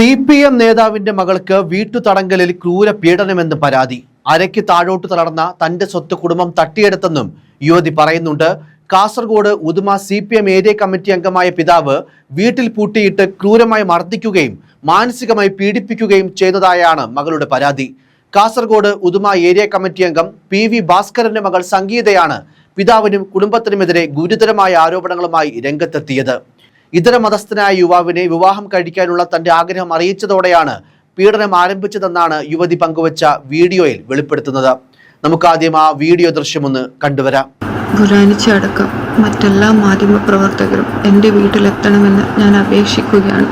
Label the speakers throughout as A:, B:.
A: C P M നേതാവിന്റെ മകൾക്ക് വീട്ടുതടങ്കലിൽ ക്രൂര പീഡനമെന്ന് പരാതി. അരയ്ക്ക് താഴോട്ട് തളർന്ന തന്റെ സ്വത്ത് കുടുംബം തട്ടിയെടുത്തെന്നും യുവതി പറയുന്നുണ്ട്. Kasaragod Uduma C P M area committee അംഗമായ പിതാവ് വീട്ടിൽ പൂട്ടിയിട്ട് ക്രൂരമായി മർദ്ദിക്കുകയും മാനസികമായി പീഡിപ്പിക്കുകയും ചെയ്തതായാണ് മകളുടെ പരാതി. കാസർഗോഡ് ഉദുമ ഏരിയ കമ്മിറ്റി അംഗം പി വി ഭാസ്കരന്റെ മകൾ സംഗീതയാണ് പിതാവിനും കുടുംബത്തിനുമെതിരെ ഗുരുതരമായ ആരോപണങ്ങളുമായി രംഗത്തെത്തിയത്. ഇതര മതസ്ഥനായ യുവാവിനെ വിവാഹം കഴിക്കാനുള്ള തന്റെ ആഗ്രഹം അറിയിച്ചതോടെയാണ് പീഡനം ആരംഭിച്ചതെന്നാണ് യുവതി പങ്കുവച്ച വീഡിയോയിൽ വെളിപ്പെടുത്തുന്നത്. നമുക്ക് ആദ്യം ആ വീഡിയോ ദൃശ്യമൊന്ന് കണ്ടുവരാം.
B: ബുരാനിച്ച അടക്കം മറ്റെല്ലാ മാധ്യമ പ്രവർത്തകരും എന്റെ വീട്ടിലെത്തണമെന്ന് ഞാൻ അപേക്ഷിക്കുകയാണ്.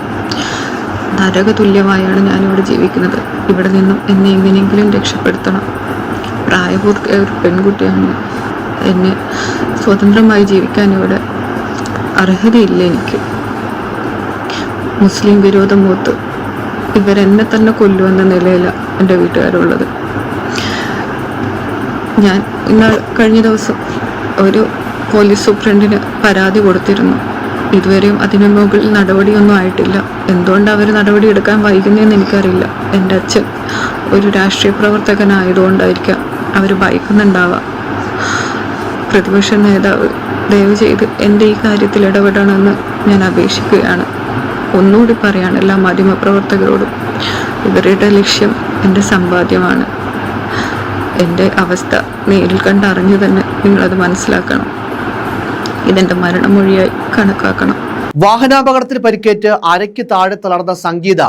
B: നരക തുല്യമായാണ് ഞാനിവിടെ ജീവിക്കുന്നത്. ഇവിടെ നിന്നും എന്നെ എങ്ങനെയെങ്കിലും രക്ഷപ്പെടുത്തണം. പ്രായപൂർത്തിയായ ഒരു പെൺകുട്ടിയാണ് എന്നെ സ്വതന്ത്രമായി ജീവിക്കാൻ ഇവിടെ അർഹതയില്ല എനിക്ക്. മുസ്ലിം വിരോധം മൂത്ത് ഇവരെന്നെ തന്നെ കൊല്ലുവെന്ന നിലയിലാണ് എന്റെ വീട്ടുകാരുള്ളത്. ഞാൻ ഇന്നാൾ കഴിഞ്ഞ ദിവസം ഒരു പോലീസ് സൂപ്രണ്ടിന് പരാതി കൊടുത്തിരുന്നു. ഇതുവരെയും അതിന് മുകളിൽ നടപടിയൊന്നും ആയിട്ടില്ല. എന്തുകൊണ്ട് അവർ നടപടി എടുക്കാൻ വൈകുന്നതെന്ന് എനിക്കറിയില്ല. എന്റെ അച്ഛൻ ഒരു രാഷ്ട്രീയ പ്രവർത്തകനായതുകൊണ്ടായിരിക്കാം അവർ ഭയക്കുന്നുണ്ടാവാം പ്രതിപക്ഷ നേതാവ് ദയവ് ചെയ്ത് എന്റെ ഈ കാര്യത്തിൽ ഇടപെടണമെന്ന് ഞാൻ അപേക്ഷിക്കുകയാണ്. ഒന്നുകൂടി പറയാണ് എല്ലാ മാധ്യമപ്രവർത്തകരോടും. ഇവരുടെ ലക്ഷ്യം എന്റെ സമ്പാദ്യമാണ്. എന്റെ അവസ്ഥ നേരിൽ കണ്ടറിഞ്ഞു തന്നെ നിങ്ങളത് മനസ്സിലാക്കണം. ഇതെന്റെ മരണമൊഴിയായി കണക്കാക്കണം.
A: വാഹനാപകടത്തിൽ പരിക്കേറ്റ് അരയ്ക്ക് താഴെ തളർന്ന സംഗീത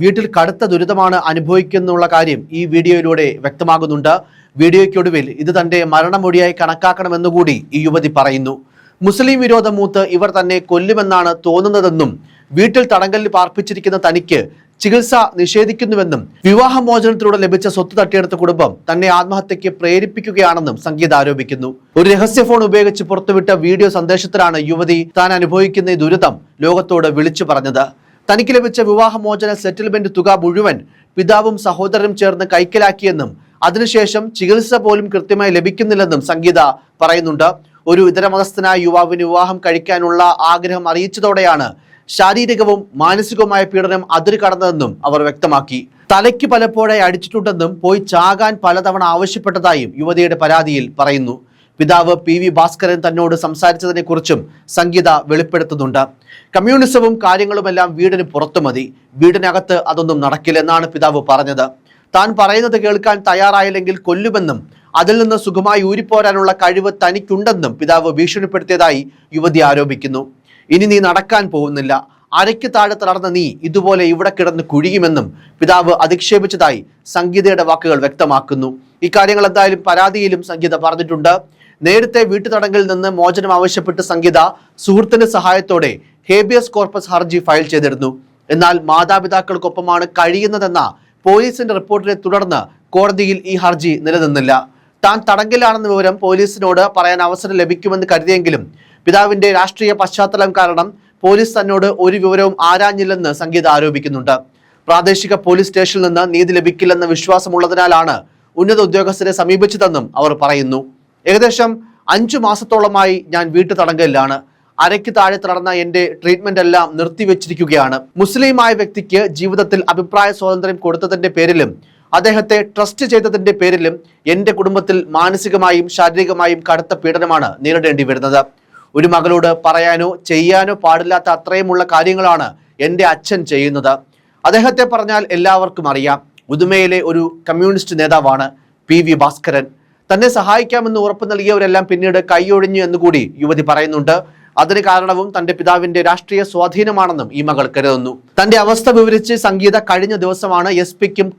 A: വീട്ടിൽ കടുത്ത ദുരിതമാണ് അനുഭവിക്കുന്നുള്ള കാര്യം ഈ വീഡിയോയിലൂടെ വ്യക്തമാകുന്നുണ്ട്. വീഡിയോയ്ക്കൊടുവിൽ ഇത് തന്റെ മരണമൊഴിയായി കണക്കാക്കണമെന്നുകൂടി ഈ യുവതി പറയുന്നു. മുസ്ലിം വിരോധം മൂത്ത് ഇവർ തന്നെ കൊല്ലുമെന്നാണ് തോന്നുന്നതെന്നും വീട്ടിൽ തടങ്കലിൽ പാർപ്പിച്ചിരിക്കുന്ന തനിക്ക് ചികിത്സ നിഷേധിക്കുന്നുവെന്നും വിവാഹമോചനത്തിലൂടെ ലഭിച്ച സ്വത്ത് തട്ടിയെടുത്ത കുടുംബം തന്നെ ആത്മഹത്യക്ക് പ്രേരിപ്പിക്കുകയാണെന്നും സംഗീത ആരോപിക്കുന്നു. ഒരു രഹസ്യ ഫോൺ ഉപയോഗിച്ച് പുറത്തുവിട്ട വീഡിയോ സന്ദേശത്തിലാണ് യുവതി താൻ അനുഭവിക്കുന്ന ദുരിതം ലോകത്തോട് വിളിച്ചു പറഞ്ഞത്. തനിക്ക് ലഭിച്ച വിവാഹമോചന സെറ്റിൽമെന്റ് തുക മുഴുവൻ പിതാവും സഹോദരനും ചേർന്ന് കൈക്കലാക്കിയെന്നും അതിനുശേഷം ചികിത്സ പോലും കൃത്യമായി ലഭിക്കുന്നില്ലെന്നും സംഗീത പറയുന്നുണ്ട്. ഒരു ഇതരമതസ്ഥനായ യുവാവിന് വിവാഹം കഴിക്കാനുള്ള ആഗ്രഹം അറിയിച്ചതോടെയാണ് ശാരീരികവും മാനസികവുമായ പീഡനം അതിര് കടന്നതെന്നും അവർ വ്യക്തമാക്കി. തലയ്ക്ക് പലപ്പോഴായി അടിച്ചിട്ടുണ്ടെന്നും പോയി ചാകാൻ പലതവണ ആവശ്യപ്പെട്ടതായും യുവതിയുടെ പരാതിയിൽ പറയുന്നു. പിതാവ് പി വി ഭാസ്കരൻ തന്നോട് സംസാരിച്ചതിനെക്കുറിച്ചും സംഗീത വെളിപ്പെടുത്തുന്നുണ്ട്. കമ്മ്യൂണിസവും കാര്യങ്ങളുമെല്ലാം വീടിന് പുറത്തു മതി. വീടിനകത്ത് അതൊന്നും നടക്കില്ലെന്നാണ് പിതാവ് പറഞ്ഞത്. താൻ പറയുന്നത് കേൾക്കാൻ തയ്യാറായില്ലെങ്കിൽ കൊല്ലുമെന്നും അതിൽ നിന്ന് സുഖമായി ഊരിപ്പോരാനുള്ള കഴിവ് തനിക്കുണ്ടെന്നും പിതാവ് ഭീഷണിപ്പെടുത്തിയതായി യുവതി ആരോപിക്കുന്നു. ഇനി നീ നടക്കാൻ പോകുന്നില്ല. അരയ്ക്ക് താഴെ തളർന്ന നീ ഇതുപോലെ ഇവിടെ കിടന്ന് കുഴിയുമെന്നും പിതാവ് അധിക്ഷേപിച്ചതായി സംഗീതയുടെ വാക്കുകൾ വ്യക്തമാക്കുന്നു. ഇക്കാര്യങ്ങൾ എന്തായാലും പരാതിയിലും സംഗീത പറഞ്ഞിട്ടുണ്ട്. നേരത്തെ വീട്ടുതടങ്കലിൽ നിന്ന് മോചനം ആവശ്യപ്പെട്ട് സംഗീത സുഹൃത്തിന്റെ സഹായത്തോടെ ഹേബിയസ് കോർപ്പസ് ഹർജി ഫയൽ ചെയ്തിരുന്നു. എന്നാൽ മാതാപിതാക്കൾക്കൊപ്പമാണ് കഴിയുന്നതെന്ന പോലീസിന്റെ റിപ്പോർട്ടിനെ തുടർന്ന് കോടതിയിൽ ഈ ഹർജി നിലനിന്നില്ല. താൻ തടങ്കലിലാണെന്ന വിവരം പോലീസിനോട് പറയാൻ അവസരം ലഭിക്കുമെന്ന് കരുതിയെങ്കിലും പിതാവിന്റെ രാഷ്ട്രീയ പശ്ചാത്തലം കാരണം പോലീസ് തന്നോട് ഒരു വിവരവും ആരാഞ്ഞില്ലെന്ന് സംഗീത ആരോപിക്കുന്നുണ്ട്. പ്രാദേശിക പോലീസ് സ്റ്റേഷനിൽ നിന്ന് നീതി ലഭിക്കില്ലെന്ന വിശ്വാസമുള്ളതിനാലാണ് ഉന്നത ഉദ്യോഗസ്ഥരെ സമീപിച്ചതെന്നും അവർ പറയുന്നു. ഏകദേശം അഞ്ചു മാസത്തോളമായി ഞാൻ വീട്ടു തടങ്കലിലാണ്. അരയ്ക്ക് താഴെ തടർന്ന എന്റെ ട്രീറ്റ്മെന്റ് എല്ലാം നിർത്തിവെച്ചിരിക്കുകയാണ് മുസ്ലിമായ വ്യക്തിക്ക് ജീവിതത്തിൽ അഭിപ്രായ സ്വാതന്ത്ര്യം കൊടുത്തതിന്റെ പേരിലും അദ്ദേഹത്തെ ട്രസ്റ്റ് ചെയ്തതിന്റെ പേരിലും എന്റെ കുടുംബത്തിൽ മാനസികമായും ശാരീരികമായും കടുത്ത പീഡനമാണ് നേരിടേണ്ടി വരുന്നത്. ഒരു മകളോട് പറയാനോ ചെയ്യാനോ പാടില്ലാത്ത അത്രയുമുള്ള കാര്യങ്ങളാണ് എന്റെ അച്ഛൻ ചെയ്യുന്നത്. അദ്ദേഹത്തെ പറഞ്ഞാൽ എല്ലാവർക്കും അറിയാം. ഉദുമയിലെ ഒരു കമ്മ്യൂണിസ്റ്റ് നേതാവാണ് പി ഭാസ്കരൻ. തന്നെ സഹായിക്കാമെന്ന് ഉറപ്പ് നൽകിയവരെല്ലാം പിന്നീട് കൈയൊഴിഞ്ഞു എന്നുകൂടി യുവതി പറയുന്നുണ്ട്. അതിന് കാരണവും തന്റെ പിതാവിന്റെ രാഷ്ട്രീയ സ്വാധീനമാണെന്നും ഈ മകൾ കരുതുന്നു. തന്റെ അവസ്ഥ വിവരിച്ച് സംഗീത കഴിഞ്ഞ ദിവസമാണ് എസ്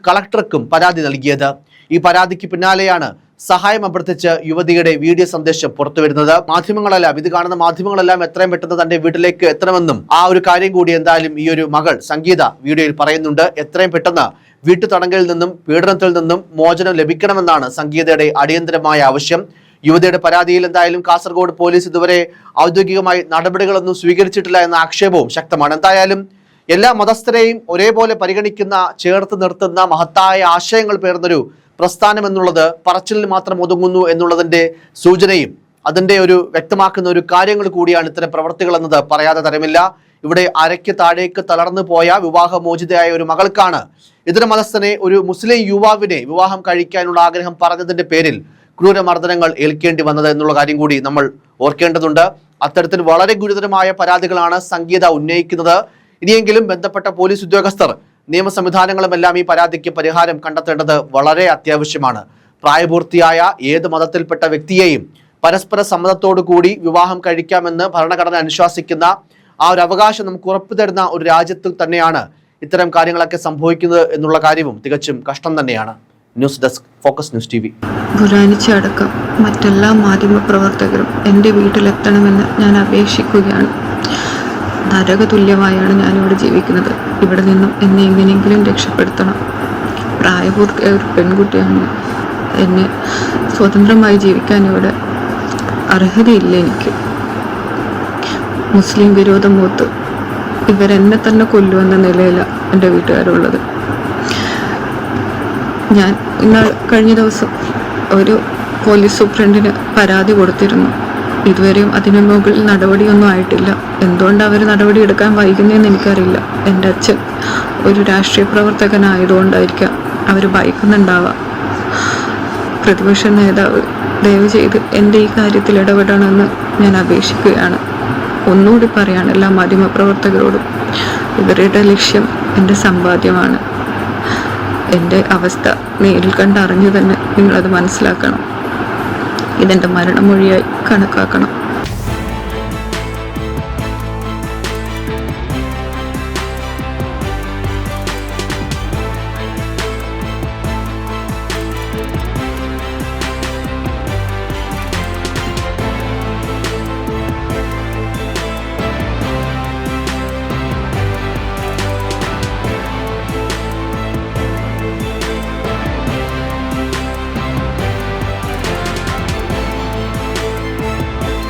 A: കളക്ടർക്കും പരാതി നൽകിയത്. ഈ പരാതിക്ക് പിന്നാലെയാണ് സഹായം അഭ്യർത്ഥിച്ച് യുവതിയുടെ വീഡിയോ സന്ദേശം പുറത്തുവരുന്നത്. മാധ്യമങ്ങളെല്ലാം ഇത് കാണുന്ന മാധ്യമങ്ങളെല്ലാം എത്രയും പെട്ടെന്ന് തന്റെ വീട്ടിലേക്ക് എത്തണമെന്നും ആ ഒരു കാര്യം കൂടി എന്തായാലും ഈ ഒരു മകൾ സംഗീത വീഡിയോയിൽ പറയുന്നുണ്ട്. എത്രയും പെട്ടെന്ന് വീട്ടു തടങ്കലിൽ നിന്നും പീഡനത്തിൽ നിന്നും മോചനം ലഭിക്കണമെന്നാണ് സംഗീതയുടെ അടിയന്തരമായ ആവശ്യം. യുവതിയുടെ പരാതിയിൽ എന്തായാലും കാസർഗോഡ് പോലീസ് ഇതുവരെ ഔദ്യോഗികമായി നടപടികളൊന്നും സ്വീകരിച്ചിട്ടില്ല എന്ന ആക്ഷേപവും ശക്തമാണ്. എന്തായാലും എല്ലാ മതസ്ഥരെയും ഒരേപോലെ പരിഗണിക്കുന്ന ചേർത്ത് നിർത്തുന്ന മഹത്തായ ആശയങ്ങൾ പേർന്നൊരു പ്രസ്ഥാനം എന്നുള്ളത് പറച്ചിലിൽ മാത്രം ഒതുങ്ങുന്നു എന്നുള്ളതിന്റെ സൂചനയും അതിന്റെ ഒരു വ്യക്തമാക്കുന്ന ഒരു കാര്യങ്ങൾ കൂടിയാണ് ഇത്തരം പ്രവർത്തികൾ എന്നത്. പറയാതെ തരമില്ല. ഇവിടെ അരയ്ക്ക് താഴേക്ക് തളർന്നു പോയ വിവാഹമോചിതയായ ഒരു മകൾക്കാണ് ഇതര മതസ്ഥനെ ഒരു മുസ്ലിം യുവാവിനെ വിവാഹം കഴിക്കാനുള്ള ആഗ്രഹം പറഞ്ഞതിന്റെ പേരിൽ ക്രൂരമർദ്ദനങ്ങൾ ഏൽക്കേണ്ടി വന്നത് എന്നുള്ള കാര്യം കൂടി നമ്മൾ ഓർക്കേണ്ടതുണ്ട്. അത്തരത്തിൽ വളരെ ഗുരുതരമായ പരാതികളാണ് സംഗീത ഉന്നയിക്കുന്നത്. ഇനിയെങ്കിലും ബന്ധപ്പെട്ട പോലീസ് ഉദ്യോഗസ്ഥർ നിയമ സംവിധാനങ്ങളുമെല്ലാം ഈ പരാതിക്ക് പരിഹാരം കണ്ടെത്തേണ്ടത് വളരെ അത്യാവശ്യമാണ്. പ്രായപൂർത്തിയായ ഏത് മതത്തിൽപ്പെട്ട വ്യക്തിയെയും പരസ്പര സമ്മതത്തോടു കൂടി വിവാഹം കഴിക്കാമെന്ന് ഭരണഘടന അനുശാസിക്കുന്ന ആ ഒരു അവകാശം നമുക്ക് ഉറപ്പു തരുന്ന ഒരു രാജ്യത്തിൽ തന്നെയാണ് ഇത്തരം കാര്യങ്ങളൊക്കെ സംഭവിക്കുന്നത് എന്നുള്ള കാര്യവും തികച്ചും കഷ്ടം തന്നെയാണ്. News desk focus news T
B: V. ബുരാനിച്ചടക്കം മറ്റെല്ലാ മാധ്യമ പ്രവർത്തകരും എന്റെ വീട്ടിലെത്തണമെന്ന് ഞാൻ അപേക്ഷിക്കുകയാണ്. നരകതുല്യമായാണ് ഞാനിവിടെ ജീവിക്കുന്നത്. ഇവിടെ നിന്നും എന്നെ എങ്ങനെയെങ്കിലും രക്ഷപ്പെടുത്തണം. പ്രായപൂർത്തിയായ ഒരു പെൺകുട്ടിയാണ്. എന്നെ സ്വതന്ത്രമായി ജീവിക്കാൻ ഇവിടെ അർഹതയില്ല എനിക്ക്. മുസ്ലിം വിരോധം മൂത്ത് ഇവരെന്നെ തന്നെ കൊല്ലുവെന്ന നിലയിലാണ് എന്റെ വീട്ടുകാരുള്ളത്. ഞാൻ ഇന്നാൾ കഴിഞ്ഞ ദിവസം ഒരു പോലീസ് സൂപ്രണ്ടിന് പരാതി കൊടുത്തിരുന്നു. ഇതുവരെയും അതിനു മുകളിൽ നടപടിയൊന്നും ആയിട്ടില്ല. എന്തുകൊണ്ട് അവർ നടപടി എടുക്കാൻ വൈകുന്നതെന്ന് എനിക്കറിയില്ല. എന്റെ അച്ഛൻ ഒരു രാഷ്ട്രീയ പ്രവർത്തകനായതുകൊണ്ടായിരിക്കാം അവർ ഭയക്കുന്നുണ്ടാവാം പ്രതിപക്ഷ നേതാവ് ദയവ് ചെയ്ത് എന്റെ ഈ കാര്യത്തിൽ ഇടപെടണമെന്ന് ഞാൻ അപേക്ഷിക്കുകയാണ്. ഒന്നുകൂടി പറയാണ് എല്ലാ മാധ്യമപ്രവർത്തകരോടും. ഇവരുടെ ലക്ഷ്യം എന്റെ സമ്പാദ്യമാണ്. എന്റെ അവസ്ഥ നേരിൽ കണ്ടറിഞ്ഞു തന്നെ നിങ്ങളത് മനസ്സിലാക്കണം. ഇതെന്റെ മരണമൊഴിയായി കണക്കാക്കണം.